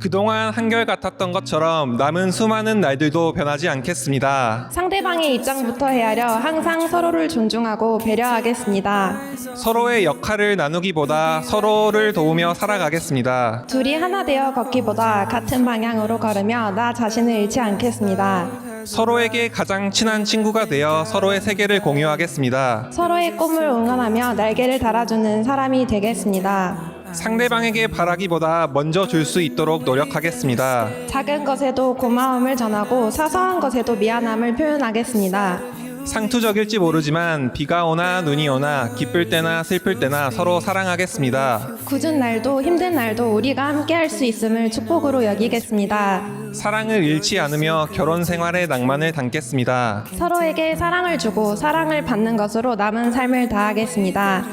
그동안 한결같았던 것처럼 남은 수많은 날들도 변하지 않겠습니다. 상대방의 입장부터 헤아려 항상 서로를 존중하고 배려하겠습니다. 서로의 역할을 나누기보다 서로를 도우며 살아가겠습니다. 둘이 하나 되어 걷기보다 같은 방향으로 걸으며 나 자신을 잃지 않겠습니다. 서로에게 가장 친한 친구가 되어 서로의 세계를 공유하겠습니다. 서로의 꿈을 응원하며 날개를 달아주는 사람이 되겠습니다. 상대방에게 바라기보다 먼저 줄 수 있도록 노력하겠습니다. 작은 것에도 고마움을 전하고 사소한 것에도 미안함을 표현하겠습니다. 상투적일지 모르지만 비가 오나 눈이 오나 기쁠 때나 슬플 때나 서로 사랑하겠습니다. 굳은 날도 힘든 날도 우리가 함께 할 수 있음을 축복으로 여기겠습니다. 사랑을 잃지 않으며 결혼 생활의 낭만을 담겠습니다. 서로에게 사랑을 주고 사랑을 받는 것으로 남은 삶을 다하겠습니다.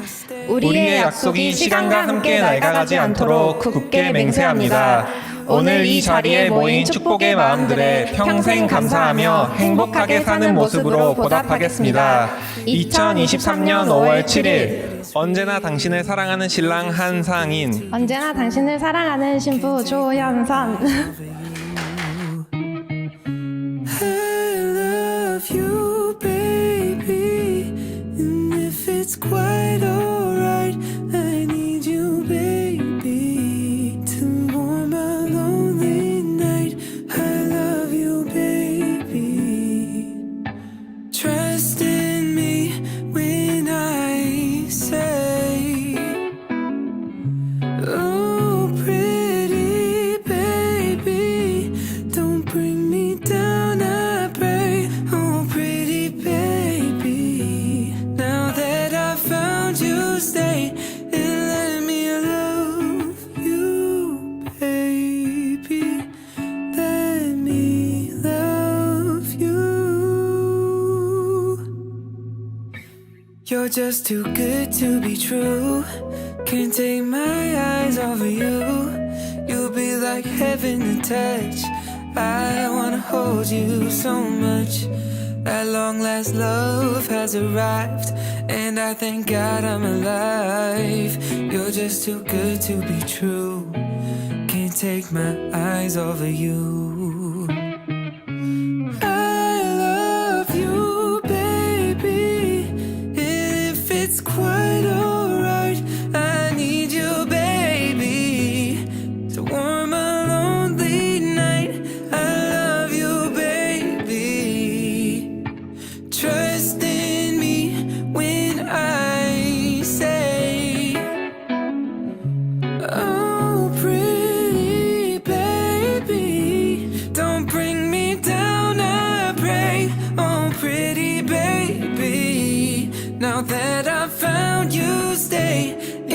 우리의 약속이 시간과 함께 낡아가지 않도록 굳게 맹세합니다. 오늘 이 자리에 모인 축복의 마음들에 평생 감사하며 행복하게 사는 모습으로 보답하겠습니다. 2023년 5월 7일 언제나 당신을 사랑하는 신랑 한상인 언제나 당신을 사랑하는 신부 조현선. Stay and let me love you, baby. Let me love you. You're just too good to be true. Can't take my eyes off of you. You'll be like heaven to touch. I wanna hold you so much. At long last, love has arrived, and I thank God I'm alive. You're just too good to be true. Can't take my eyes off of you. Now that I found you, stay